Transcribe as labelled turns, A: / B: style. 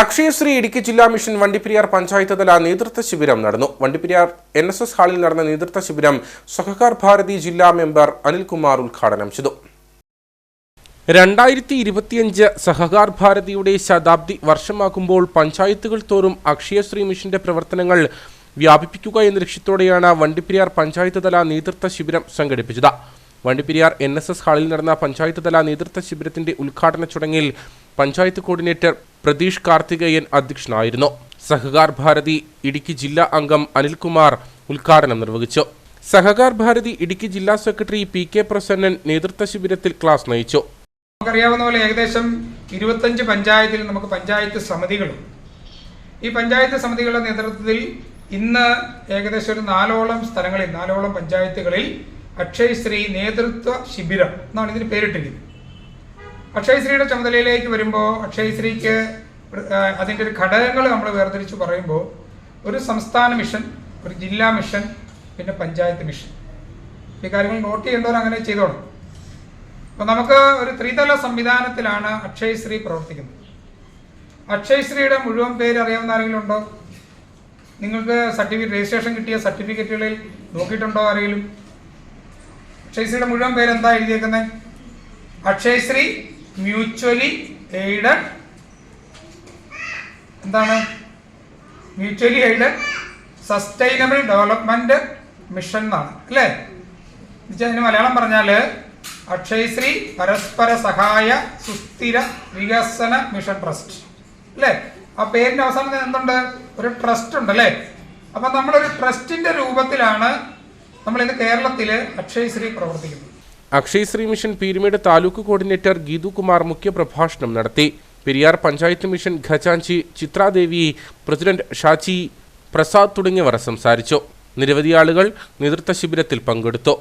A: അക്ഷയശ്രീ ഇടുക്കി ജില്ലാ മിഷൻ വണ്ടിപ്പെരിയാർ പഞ്ചായത്ത് തല നേതൃത്വ ശിബിരം നടന്നു. വണ്ടിപ്പെരിയാർ എൻ എസ് എസ് ഹാളിൽ നടന്ന നേതൃത്വ ശിബിരം സഹകാർ ഭാരതി ജില്ലാ മെമ്പർ അനിൽകുമാർ ഉദ്ഘാടനം ചെയ്തു. രണ്ടായിരത്തി ഇരുപത്തിയഞ്ച് സഹകാർ ഭാരതിയുടെ ശതാബ്ദി വർഷമാകുമ്പോൾ പഞ്ചായത്തുകൾ തോറും അക്ഷയശ്രീ മിഷന്റെ പ്രവർത്തനങ്ങൾ വ്യാപിപ്പിക്കുക എന്ന ലക്ഷ്യത്തോടെയാണ് വണ്ടിപ്പെരിയാർ പഞ്ചായത്ത് തല നേതൃത്വ ശിബിരം സംഘടിപ്പിച്ചത്. വണ്ടിപ്പെരിയാർ എൻ എസ് എസ് ഹാളിൽ നടന്ന പഞ്ചായത്ത് തല നേതൃത്വ ശിബിരത്തിന്റെ ഉദ്ഘാടന ചടങ്ങിൽ പഞ്ചായത്ത് കോർഡിനേറ്റർ പ്രതീഷ് കാർത്തികേയൻ അധ്യക്ഷനായിരുന്നു. സഹകാർ ഭാരതി ഇടുക്കി ജില്ലാ അംഗം അനിൽകുമാർ ഉദ്ഘാടനം നിർവഹിച്ചു. സഹകാർ ഭാരതി ഇടുക്കി ജില്ലാ സെക്രട്ടറി പി കെ പ്രസന്നൻ നേതൃത്വ ശിബിരത്തിൽ ക്ലാസ് നയിച്ചു.
B: നമുക്കറിയാവുന്ന പോലെ ഏകദേശം ഇരുപത്തഞ്ച് പഞ്ചായത്തിൽ നമുക്ക് പഞ്ചായത്ത് സമിതികളുണ്ട് ഈ പഞ്ചായത്ത് സമിതികളുടെ നേതൃത്വത്തിൽ ഇന്ന് ഏകദേശം ഒരു നാലോളം സ്ഥലങ്ങളിൽ നാലോളം പഞ്ചായത്തുകളിൽ അക്ഷയശ്രീ നേതൃത്വ ശിബിരം എന്നാണ് ഇതിന് പേരിട്ടിരിക്കുന്നത്. അക്ഷയശ്രീയുടെ ചുമതലയിലേക്ക് വരുമ്പോൾ അക്ഷയശ്രീക്ക് അതിന്റെ ഒരു ഘടകങ്ങൾ നമ്മൾ വേർതിരിച്ച് പറയുമ്പോൾ ഒരു സംസ്ഥാന മിഷൻ ഒരു ജില്ലാ മിഷൻ പിന്നെ പഞ്ചായത്ത് മിഷൻ. ഈ കാര്യങ്ങൾ നോട്ട് ചെയ്യേണ്ടവർ അങ്ങനെ ചെയ്തോളും. അപ്പോൾ നമുക്ക് ഒരു ത്രിതല സംവിധാനത്തിലാണ് അക്ഷയശ്രീ പ്രവർത്തിക്കുന്നത്. അക്ഷയശ്രീയുടെ മുഴുവൻ പേര് അറിയാവുന്ന ആരെങ്കിലും ഉണ്ടോ? നിങ്ങൾക്ക് സർട്ടിഫിക്കറ്റ് രജിസ്ട്രേഷൻ കിട്ടിയ സർട്ടിഫിക്കറ്റുകളിൽ നോക്കിയിട്ടുണ്ടോ ആരെങ്കിലും? അക്ഷയശ്രീയുടെ മുഴുവൻ പേര് എന്താ എഴുതിയേക്കുന്നത് അക്ഷയശ്രീ മ്യൂച്വലി എയ്ഡഡ് എന്താണ്? Mutually aided sustainable development mission എന്നാണ് അല്ലേ? അതിന് മലയാളം പറഞ്ഞാൽ അക്ഷയശ്രീ പരസ്പര സഹായ സുസ്ഥിര വികസന മിഷൻ ട്രസ്റ്റ് അല്ലേ? ആ പേരിന്റെ അവസാനം എന്തുണ്ട്? ഒരു ട്രസ്റ്റ് ഉണ്ട് അല്ലേ? അപ്പൊ നമ്മളൊരു ട്രസ്റ്റിന്റെ രൂപത്തിലാണ് നമ്മൾ ഇന്ന് കേരളത്തിൽ അക്ഷയശ്രീ പ്രവർത്തിക്കുന്നത്.
A: അക്ഷയശ്രീ മിഷൻ പീരുമേട് താലൂക്ക് കോർഡിനേറ്റർ ഗീതു കുമാർ മുഖ്യപ്രഭാഷണം നടത്തി. പെരിയാർ പഞ്ചായത്ത് മിഷൻ ഖജാൻചി ചിത്രാദേവി പ്രസിഡന്റ് ഷാചി പ്രസാദ് തുടങ്ങിയവർ സംസാരിച്ചു. നിരവധി ആളുകൾ നേതൃത്വ ശിബിരത്തിൽ പങ്കെടുത്തു.